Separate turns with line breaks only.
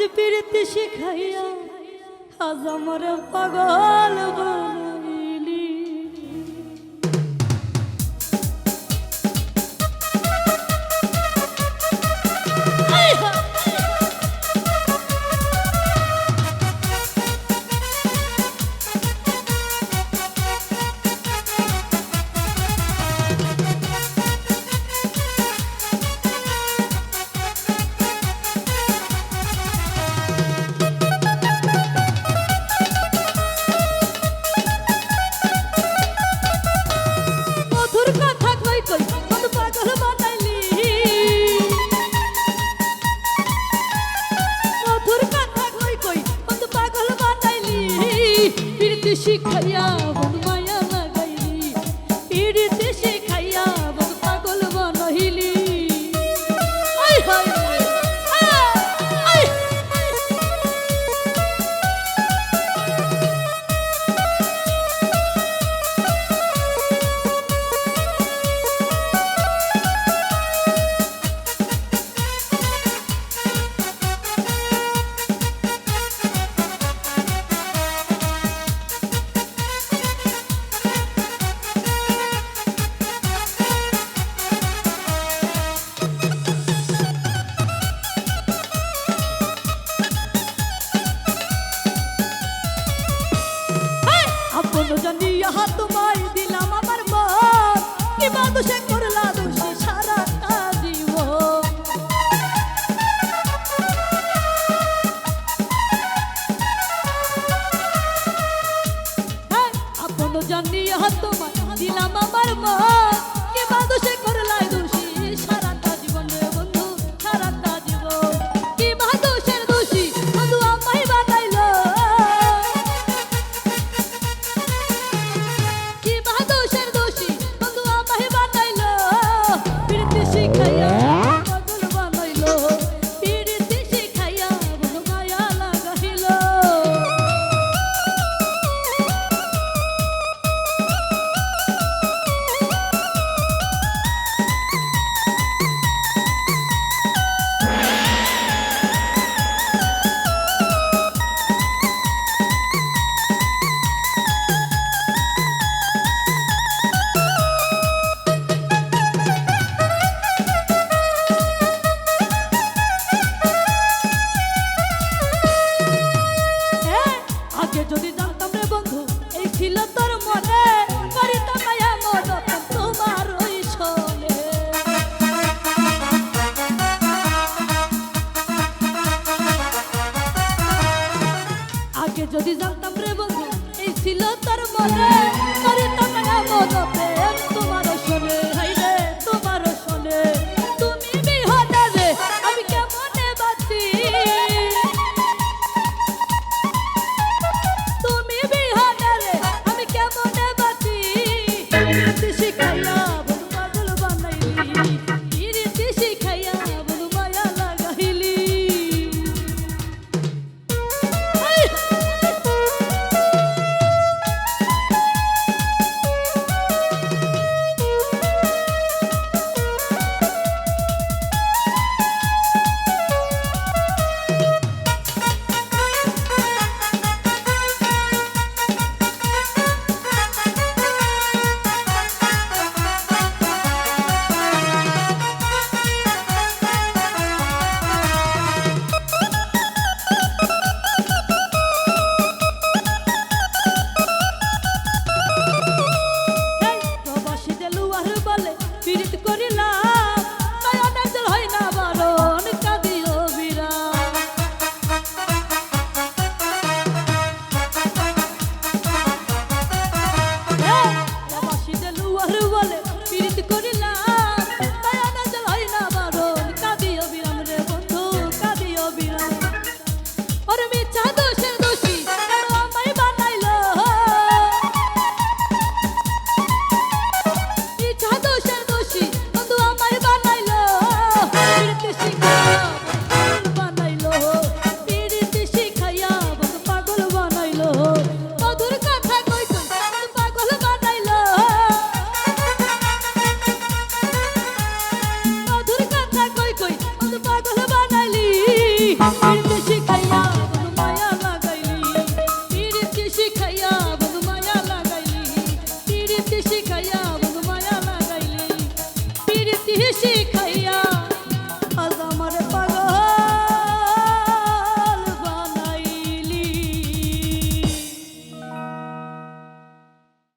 আজ পিড়িতে শিখাইয়া আজ আমার পাগল বলা শিখাইয়া বন্ধু জানি হাত তোমায় দিলাম আমার মা কে বাদশে